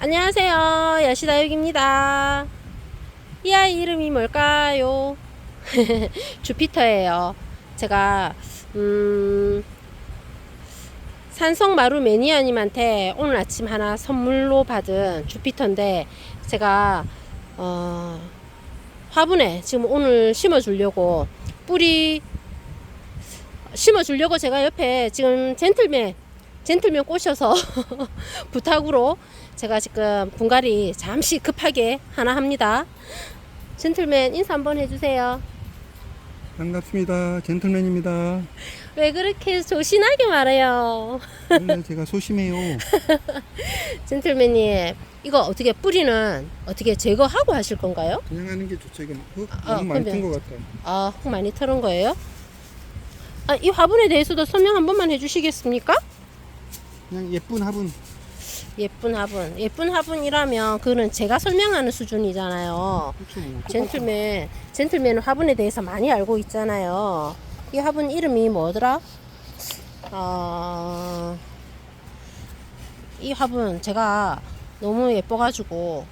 안녕하세요. 여시다육입니다. 이 아이 이름이 뭘까요? 주피터예요. 제가 음, 산성 마루 매니아님한테 오늘 아침 하나 선물로 받은 주피터인데 제가 어, 화분에 지금 오늘 심어주려고 뿌리 심어주려고 제가 옆에 지금 젠틀맨 젠틀맨 꼬셔서 부탁으로 제가 지금 분갈이 잠시 급하게 하나 합니다. 젠틀맨 인사 한번 해주세요. 반갑습니다. 젠틀맨입니다. 왜 그렇게 조신하게 말해요? 원래 제가 소심해요. 젠틀맨님 이거 어떻게 뿌리는 어떻게 제거하고 하실 건가요? 그냥 하는 게 좋죠. 이거 흙 아, 너무 많이 그러면- 튼것 같아요. 아, 흙 많이 털은 거예요? 아, 이 화분에 대해서도 설명 한 번만 해주시겠습니까? 그냥 예쁜 화분. 예쁜 화분. 예쁜 화분이라면 그거는 제가 설명하는 수준이잖아요. 그렇죠. 뭐. 젠틀맨, 젠틀맨은 화분에 대해서 많이 알고 있잖아요. 이 화분 이름이 뭐더라? 어, 이 화분 제가 너무 예뻐가지고,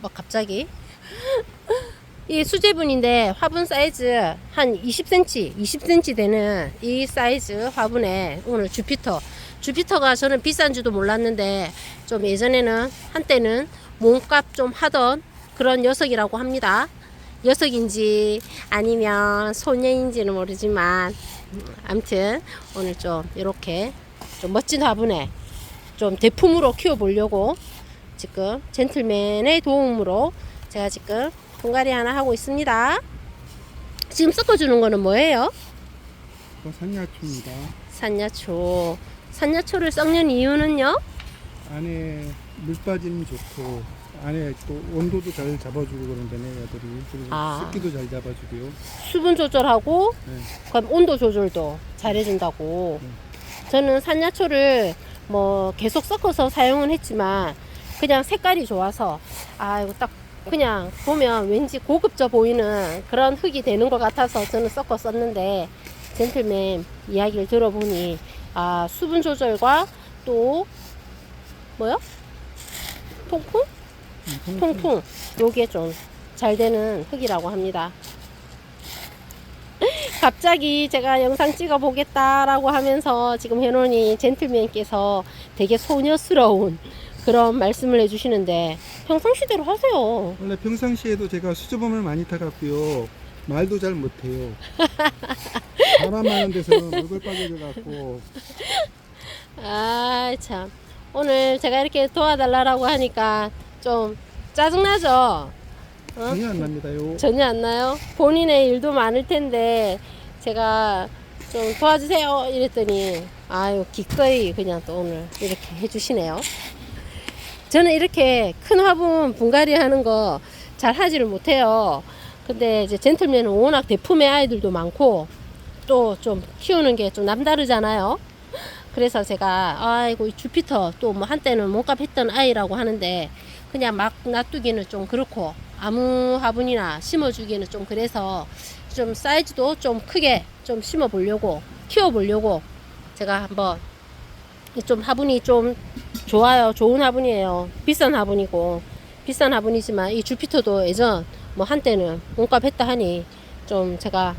막 갑자기. 이 수제분인데 화분 사이즈 한 20cm, 20cm 되는 이 사이즈 화분에 오늘 주피터. 주피터가 저는 비싼지도 몰랐는데 좀 예전에는 한때는 몸값 좀 하던 그런 녀석이라고 합니다. 녀석인지 아니면 소녀인지는 모르지만 음, 아무튼 오늘 좀 이렇게 좀 멋진 화분에 좀 대품으로 키워보려고 지금 젠틀맨의 도움으로 제가 지금 분갈이 하나 하고 있습니다. 지금 섞어주는 거는 뭐예요? 이거 산야초입니다. 산야초. 산야초를 섞는 이유는요? 안에 물 빠짐 좋고 안에 또 온도도 잘 잡아주고 그런다네 애들이. 그리고 아. 습기도 잘 잡아주고요. 수분 조절하고 네. 그럼 온도 조절도 잘해준다고. 저는 산야초를 뭐 계속 섞어서 사용은 했지만 그냥 색깔이 좋아서 아 이거 딱 그냥 보면 왠지 고급져 보이는 그런 흙이 되는 것 같아서 저는 섞어 썼는데 젠틀맨 이야기를 들어보니 아 수분 조절과 또 뭐요? 통풍? 음, 통풍 요게 좀 잘 되는 흙이라고 합니다. 갑자기 제가 영상 찍어 보겠다라고 하면서 지금 해놓으니 젠틀맨께서 되게 소녀스러운 그런 말씀을 해주시는데 평상시대로 하세요. 원래 평상시에도 제가 수조범을 많이 타갖고요. 말도 잘 못해요. 바람 많은 데서 얼굴 빨개져 갖고 아 참. 오늘 제가 이렇게 도와달라고 하니까 좀 짜증나죠? 어? 전혀 안 납니다요. 전혀 안 나요? 본인의 일도 많을 텐데 제가 좀 도와주세요 이랬더니 아유 기꺼이 그냥 또 오늘 이렇게 해주시네요. 저는 이렇게 큰 화분 분갈이 하는 거 잘 하지를 못해요. 근데 이제 젠틀맨은 워낙 대품의 아이들도 많고 또 좀 키우는 게 좀 남다르잖아요. 그래서 제가 아이고 이 주피터 또 뭐 한때는 몸값 했던 아이라고 하는데 그냥 막 놔두기는 좀 그렇고 아무 화분이나 심어주기는 좀 그래서 좀 사이즈도 좀 크게 좀 심어 보려고 키워 보려고 제가 한번 좀 화분이 좀 좋아요. 좋은 화분이에요. 비싼 화분이고 비싼 화분이지만 이 주피터도 예전 뭐 한때는 몸값 했다 하니 좀 제가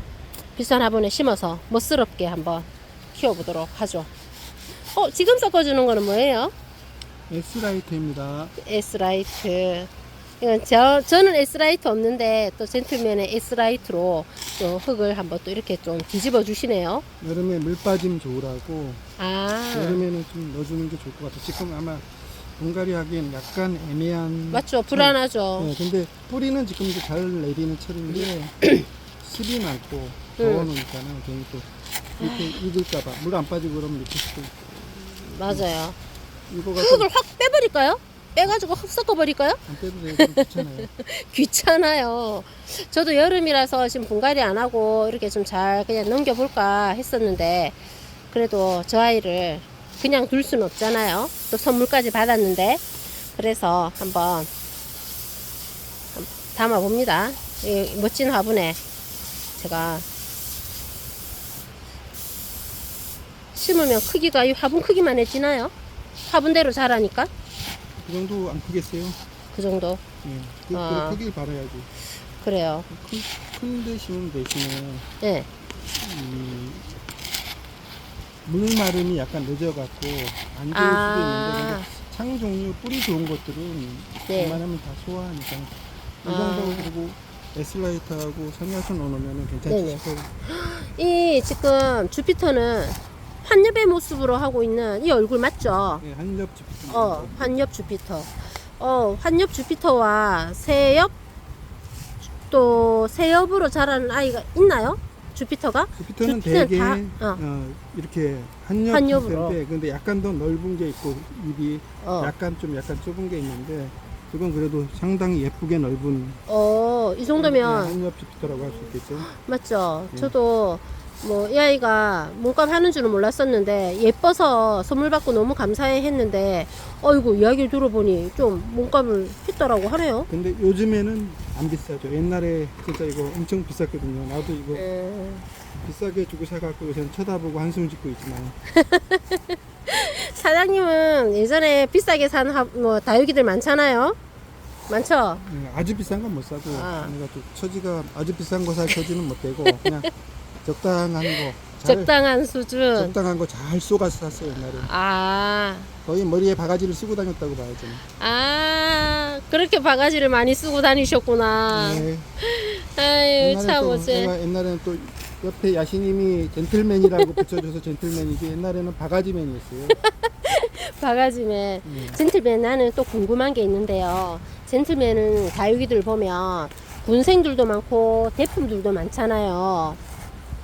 비싼 화분에 심어서 멋스럽게 한번 키워보도록 하죠 어 지금 섞어주는 거는 뭐예요? S라이트입니다. S라이트. 이건 저, 저는 S라이트 없는데 또 젠틀맨의 S라이트로 또 흙을 한번 또 이렇게 좀 뒤집어 주시네요. 여름에 물 빠짐 좋으라고 아, 여름에는 좀 넣어주는 게 좋을 것 같아요. 지금 아마 분갈이 하기엔 약간 애매한. 맞죠. 불안하죠. 네, 근데 뿌리는 지금 이제 잘 내리는 철인데 습이 많고 음. 더워놓으니까는 괜히 또 이렇게 익을까봐 물 안 빠지고 그러면 이렇게 있고. 맞아요. 이거가 흙을 확 빼버릴까요? 빼가지고 흙 섞어버릴까요? 안 빼도 돼요. 좀 귀찮아요. 귀찮아요. 저도 여름이라서 지금 분갈이 안 하고 이렇게 좀 잘 그냥 넘겨볼까 했었는데 그래도 저 아이를 그냥 둘 수는 없잖아요. 또 선물까지 받았는데 그래서 한번 담아 봅니다. 이 멋진 화분에 제가 심으면 크기가 이 화분 크기만 해지나요? 화분대로 자라니까 그 정도 안 크겠어요? 그 정도. 예. 그, 아. 그 크길 바라야지. 그래요. 큰, 큰 대신 대신에 네. 이 물마름이 약간 늦어갖고 안 좋을 아. 수도 있는데 근데 창 종류 뿌리 좋은 것들은 네. 웬만하면 다 소화하니까 이 아. 정도 그리고 에슬라이트하고 선야수 넣으면 괜찮지 네네. 싶어요. 이 지금 주피터는 환엽의 모습으로 하고 있는 이 얼굴 맞죠? 예, 한엽 집. 어, 환엽 주피터. 어, 환엽 주피터와 새엽 또 새엽으로 자라는 아이가 있나요? 주피터가? 주피터는 되게 다, 어. 어. 이렇게 한엽 한엽으로. 주피터인데 근데 약간 더 넓은 게 있고 입이 어. 약간 좀 약간 좁은 게 있는데 그건 그래도 상당히 예쁘게 넓은 어, 이 정도면 한엽 주피터라고 할 수 있겠죠. 맞죠. 예. 저도 뭐 이 아이가 몸값 하는 줄은 몰랐었는데 예뻐서 선물 받고 너무 감사해 했는데 어이구 이야기를 들어보니 좀 몸값을 했더라고 하네요. 근데 요즘에는 안 비싸죠. 옛날에 진짜 이거 엄청 비쌌거든요. 나도 이거 음, 비싸게 주고 사갖고 요새는 쳐다보고 한숨 짓고 있지만 사장님은 예전에 비싸게 산 하- 뭐 다육이들 많잖아요. 많죠? 예, 아주 비싼 건 못 사고 아. 내가 또 처지가 아주 비싼 거 살 처지는 못 되고 그냥 적당한 거 잘, 적당한 수준. 적당한 거 잘 쏘가서 샀어요 옛날에 아, 거의 머리에 바가지를 쓰고 다녔다고 봐야죠. 아, 그렇게 바가지를 많이 쓰고 다니셨구나. 네. 아유, 참또 어째. 제가 옛날에는 또 옆에 야신님이 젠틀맨이라고 붙여줘서 젠틀맨이지 옛날에는 바가지맨이었어요. 바가지맨. 예. 젠틀맨 나는 또 궁금한 게 있는데요. 젠틀맨은 다육이들 보면 군생들도 많고 대품들도 많잖아요.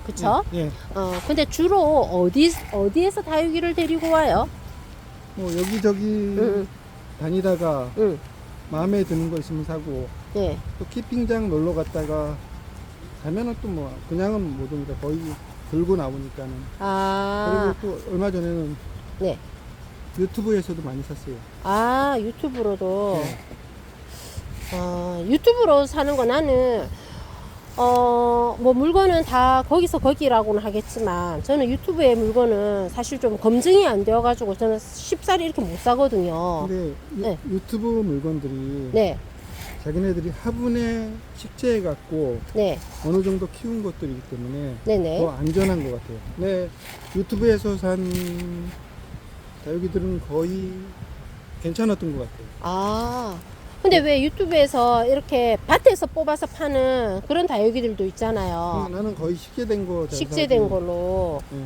그쵸? 예. 예. 어, 근데 주로 어디, 어디에서 다육이를 데리고 와요? 뭐 여기저기 응, 다니다가 응, 마음에 드는 거 있으면 사고 예. 또 키핑장 놀러 갔다가 가면은 또 뭐 그냥은 못 옵니다. 거의 들고 나오니까는. 아, 그리고 또 얼마 전에는 네. 유튜브에서도 많이 샀어요. 아, 유튜브로도. 네. 어, 유튜브로 사는 거 나는 어, 뭐 물건은 다 거기서 거기라고는 하겠지만 저는 유튜브의 물건은 사실 좀 검증이 안 되어 가지고 저는 쉽사리 이렇게 못 사거든요. 근데 유, 네. 유튜브 물건들이 네. 자기네들이 화분에 식재해 갖고 네. 어느 정도 키운 것들이기 때문에 네, 네. 더 안전한 것 같아요. 네, 유튜브에서 산 다육이들은 거의 괜찮았던 것 같아요. 아. 근데 왜 유튜브에서 이렇게 밭에서 뽑아서 파는 그런 다육이들도 있잖아요. 음, 나는 거의 식재된 거 잘 식재된 사고, 걸로. 예,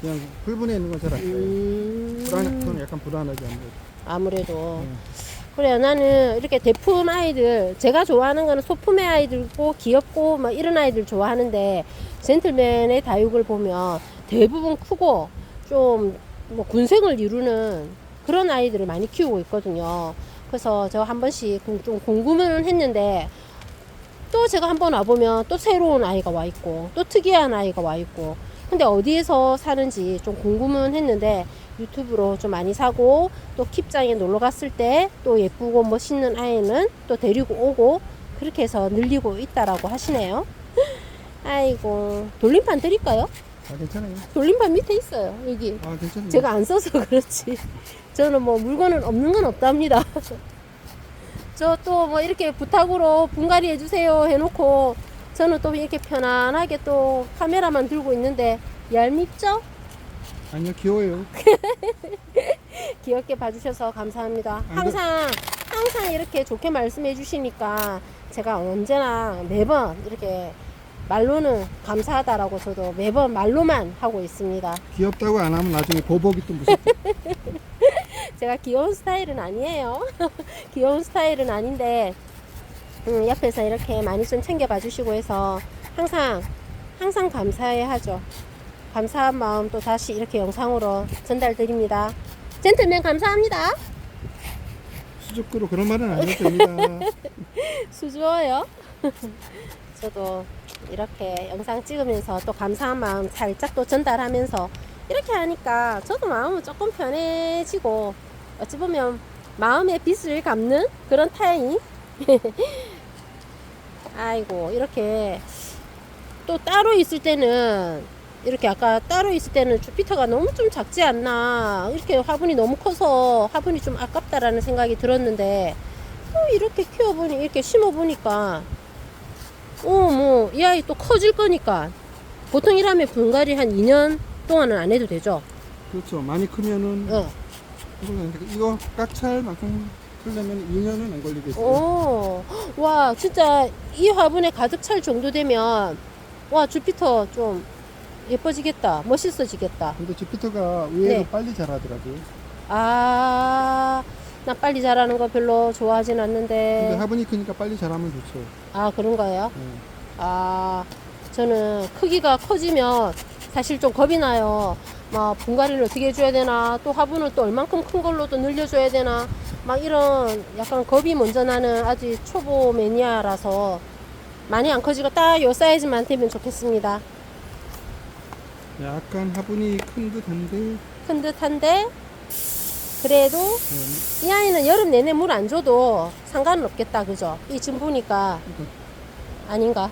그냥 풀분에 있는 건 잘 안 사요. 음. 불안, 그건 약간 불안하지 아무래도. 아무래도. 예. 그래요. 나는 이렇게 대품 아이들, 제가 좋아하는 거는 소품의 아이들고 귀엽고 막 이런 아이들 좋아하는데 젠틀맨의 다육을 보면 대부분 크고 좀 뭐 군생을 이루는 그런 아이들을 많이 키우고 있거든요. 그래서 저 한 번씩 좀- 좀 궁금은 했는데 또 제가 한 번 와보면 또 새로운 아이가 와 있고 또 특이한 아이가 와 있고 근데 어디에서 사는지 좀 궁금은 했는데 유튜브로 좀 많이 사고 또 킵장에 놀러 갔을 때 또 예쁘고 멋있는 아이는 또 데리고 오고 그렇게 해서 늘리고 있다라고 하시네요. 아이고 돌림판 드릴까요? 아, 괜찮아요. 돌림판 밑에 있어요 여기 아, 괜찮아요. 제가 안 써서 그렇지 저는 뭐 물건은 없는 건 없답니다 저 또 뭐 이렇게 부탁으로 분갈이 해주세요 해놓고 저는 또 이렇게 편안하게 또 카메라만 들고 있는데 얄밉죠? 아니요, 귀여워요. 귀엽게 봐주셔서 감사합니다. 안 항상 항상 이렇게 좋게 말씀해 주시니까 제가 언제나 매번 이렇게 말로는 감사하다라고 저도 매번 말로만 하고 있습니다. 귀엽다고 안 하면 나중에 보복이 또 무섭죠. 제가 귀여운 스타일은 아니에요. 귀여운 스타일은 아닌데 음, 옆에서 이렇게 많이 좀 챙겨봐 주시고 해서 항상 항상 감사해 하죠. 감사한 마음 또 다시 이렇게 영상으로 전달 드립니다. 젠틀맨 감사합니다. 수줍고로 그런 말은 안 해도 됩니다. 수주어요. 저도 이렇게 영상 찍으면서 또 감사한 마음 살짝 또 전달하면서 이렇게 하니까 저도 마음은 조금 편해지고 어찌 보면 마음의 빚을 갚는 그런 타임. 아이고 이렇게 또 따로 있을 때는 이렇게 아까 따로 있을 때는 주피터가 너무 좀 작지 않나 이렇게 화분이 너무 커서 화분이 좀 아깝다라는 생각이 들었는데 또 이렇게 키워보니 이렇게 심어보니까 어 뭐 이 아이 또 커질 거니까 보통 이라면 분갈이 한 2년 동안은 안 해도 되죠 그렇죠. 많이 크면은 어. 이거 깍찰만큼 크려면 2년은 안 걸리겠어요. 오, 와, 진짜 이 화분에 가득 찰 정도 되면, 와, 주피터 좀 예뻐지겠다. 멋있어지겠다. 근데 주피터가 의외로 네. 빨리 자라더라고요. 아, 나 빨리 자라는 거 별로 좋아하진 근데 않는데. 화분이 크니까 빨리 자라면 좋죠. 아, 그런가요? 네. 아, 저는 크기가 커지면 사실 좀 겁이 나요. 막 분갈이를 어떻게 해줘야 되나, 또 화분을 또 얼만큼 큰 걸로 또 늘려줘야 되나, 막 이런 약간 겁이 먼저 나는 아직 초보 매니아라서 많이 안 커지고 딱 요 사이즈만 되면 좋겠습니다. 약간 화분이 큰 듯한데 큰 듯한데, 그래도 네. 이 아이는 여름 내내 물 안 줘도 상관은 없겠다, 그죠? 이 지금 보니까 아닌가?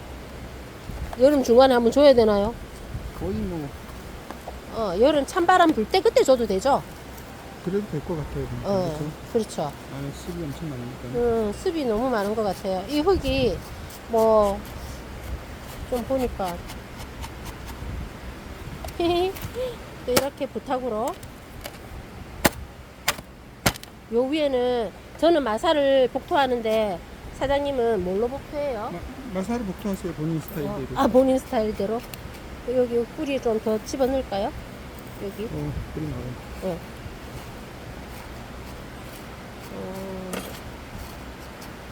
여름 중간에 한번 줘야 되나요? 거의 뭐 어, 여름 찬바람 불 때 그때 줘도 되죠? 그래도 될 것 같아요. 근데. 어, 그렇죠? 그렇죠. 안에 습이 엄청 많으니까. 음, 습이 너무 많은 것 같아요. 이 흙이 뭐 좀 보니까 또 이렇게 부탁으로 요 위에는 저는 마사를 복토하는데 사장님은 뭘로 복토해요? 마, 마사를 복토하세요 본인 스타일대로. 아 본인 스타일대로 여기 뿌리 좀 더 집어 넣을까요? 여기 어, 그리 나와요. 어,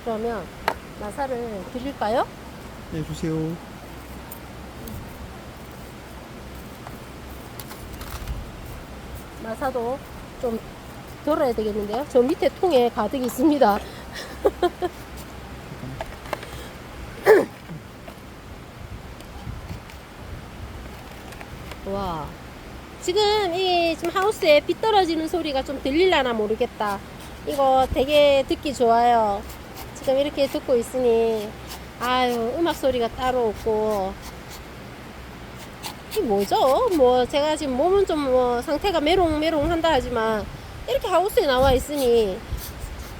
그러면 마사를 드릴까요? 네, 주세요. 마사도 좀 덜어야 되겠는데요. 저 밑에 통에 가득 있습니다. 와. 지금 이 지금 하우스에 비 떨어지는 소리가 좀 들릴라나 모르겠다. 이거 되게 듣기 좋아요. 지금 이렇게 듣고 있으니 아유 음악 소리가 따로 없고 이 뭐죠? 뭐 제가 지금 몸은 좀 뭐 상태가 메롱메롱 한다 하지만 이렇게 하우스에 나와 있으니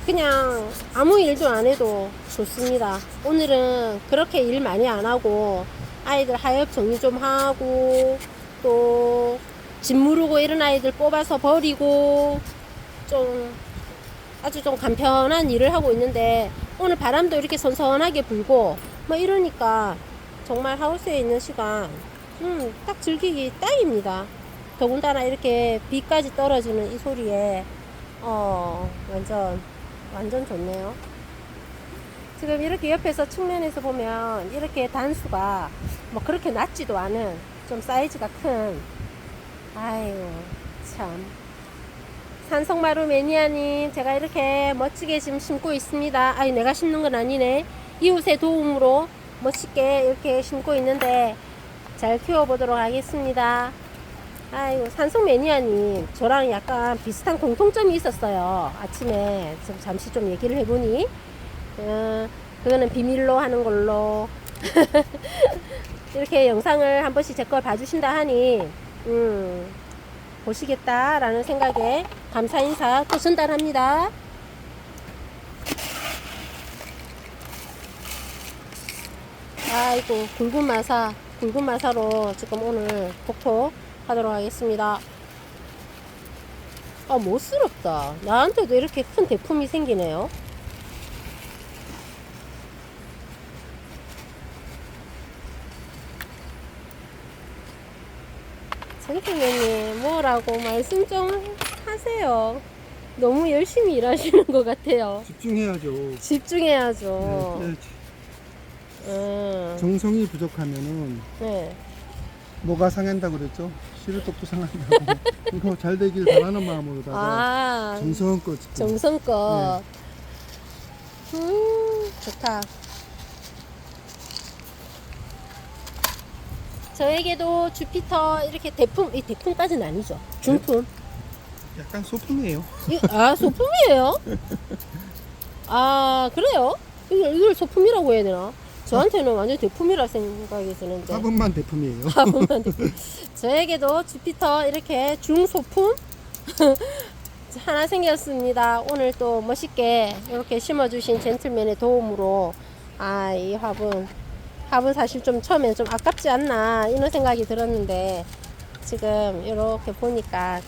그냥 아무 일도 안 해도 좋습니다. 오늘은 그렇게 일 많이 안 하고 아이들 하엽 정리 좀 하고 또짐 무르고 이런 아이들 뽑아서 버리고 좀 아주 좀 간편한 일을 하고 있는데 오늘 바람도 이렇게 선선하게 불고 뭐 이러니까 정말 하우스에 있는 시간 음, 딱 즐기기 딱입니다. 더군다나 이렇게 비까지 떨어지는 이 소리에 어 완전 완전 좋네요. 지금 이렇게 옆에서 측면에서 보면 이렇게 단수가 뭐 그렇게 낮지도 않은 좀 사이즈가 큰 아유 참 산성마루 매니아님 제가 이렇게 멋지게 지금 심고 있습니다. 아유 내가 심는 건 아니네. 이웃의 도움으로 멋있게 이렇게 심고 있는데 잘 키워보도록 하겠습니다. 아이고 산성 매니아님 저랑 약간 비슷한 공통점이 있었어요. 아침에 좀 잠시 좀 얘기를 해보니 어, 그거는 비밀로 하는 걸로 이렇게 영상을 한 번씩 제 걸 봐주신다 하니 음, 보시겠다라는 생각에 감사 인사 또 전달합니다. 아이고 굵은 마사 굵은 마사로 지금 오늘 복토 하도록 하겠습니다. 아 못스럽다. 나한테도 이렇게 큰 대품이 생기네요. 장팀장님 뭐라고 말씀 좀 하세요. 너무 열심히 일하시는 것 같아요. 집중해야죠. 집중해야죠. 네, 음, 정성이 부족하면은 네. 뭐가 상한다 그랬죠? 시루떡도 상한다고. 이거 잘 되길 바라는 마음으로다가 아, 정성껏 지금 정성껏. 음, 좋다. 저에게도 주피터 이렇게 대품, 이 대품까지는 아니죠. 중품. 약간 소품이에요. 이, 아, 소품이에요? 아, 그래요? 이걸, 이걸 소품이라고 해야 되나? 저한테는 완전 대품이라 생각이 드는데. 화분만 대품이에요. 화분만 대품. 저에게도 주피터 이렇게 중소품 하나 생겼습니다. 오늘 또 멋있게 이렇게 심어주신 젠틀맨의 도움으로 아 이 화분 화분 사실 좀 처음엔 좀 아깝지 않나 이런 생각이 들었는데 지금 이렇게 보니까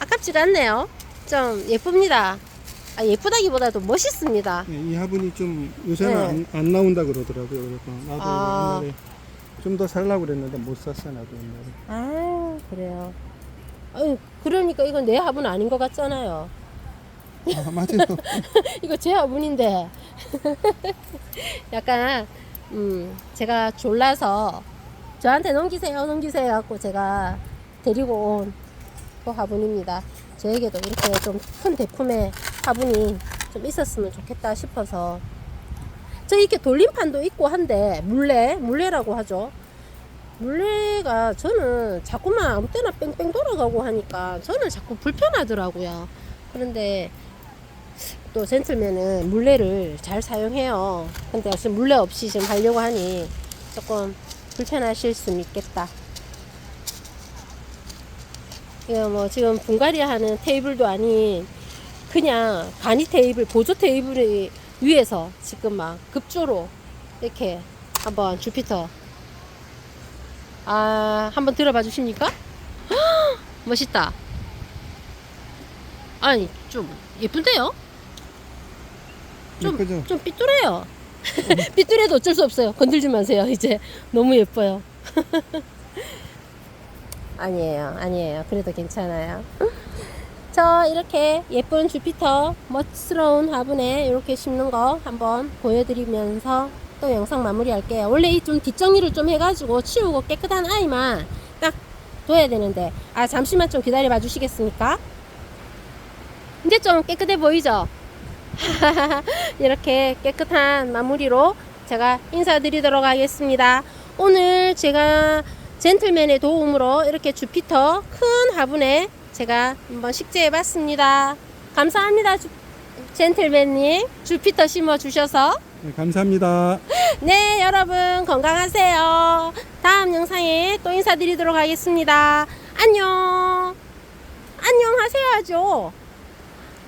아깝지가 않네요. 좀 예쁩니다. 아, 예쁘다기보다도 멋있습니다. 네, 이 화분이 좀 요새는 네. 안, 안 나온다 그러더라고요. 그래서 나도 아. 옛날에 좀 더 살라고 그랬는데 못 샀어 나도 옛날에. 아 그래요. 아유, 그러니까 이건 내 화분 아닌 것 같잖아요. 아, 맞아요. 이거 제 화분인데 약간 음 제가 졸라서 저한테 넘기세요 넘기세요 하고 제가 데리고 온 그 화분입니다 저에게도 이렇게 좀 큰 대품의 화분이 좀 있었으면 좋겠다 싶어서 저 이렇게 돌림판도 있고 한데 물레 물레라고 하죠 물레가 저는 자꾸만 아무 때나 뺑뺑 돌아가고 하니까 저는 자꾸 불편하더라고요 그런데 또 젠틀맨은 물레를 잘 사용해요. 근데 지금 물레 없이 지금 하려고 하니 조금 불편하실 수 있겠다. 이거 뭐 지금 분갈이 하는 테이블도 아닌 그냥 간이 테이블, 보조 테이블 위에서 지금 막 급조로 이렇게 한번 주피터 아 한번 들어봐 주십니까? 멋있다. 아니 좀 예쁜데요? 좀, 예쁘죠? 좀 삐뚤해요. 삐뚤해도 어쩔 수 없어요. 건들지 마세요. 이제 너무 예뻐요. 아니에요. 아니에요. 그래도 괜찮아요. 저 이렇게 예쁜 주피터 멋스러운 화분에 이렇게 심는 거 한번 보여드리면서 또 영상 마무리할게요. 원래 이 좀 뒷정리를 좀 해가지고 치우고 깨끗한 아이만 딱 둬야 되는데 아 잠시만 좀 기다려 봐 주시겠습니까? 이제 좀 깨끗해 보이죠? 이렇게 깨끗한 마무리로 제가 인사드리도록 하겠습니다. 오늘 제가 젠틀맨의 도움으로 이렇게 주피터 큰 화분에 제가 한번 식재해 봤습니다. 감사합니다. 주- 젠틀맨님. 주피터 심어 주셔서. 네, 감사합니다. 네, 여러분 건강하세요. 다음 영상에 또 인사드리도록 하겠습니다. 안녕. 안녕 하셔야죠.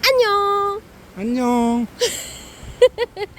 안녕. 안녕.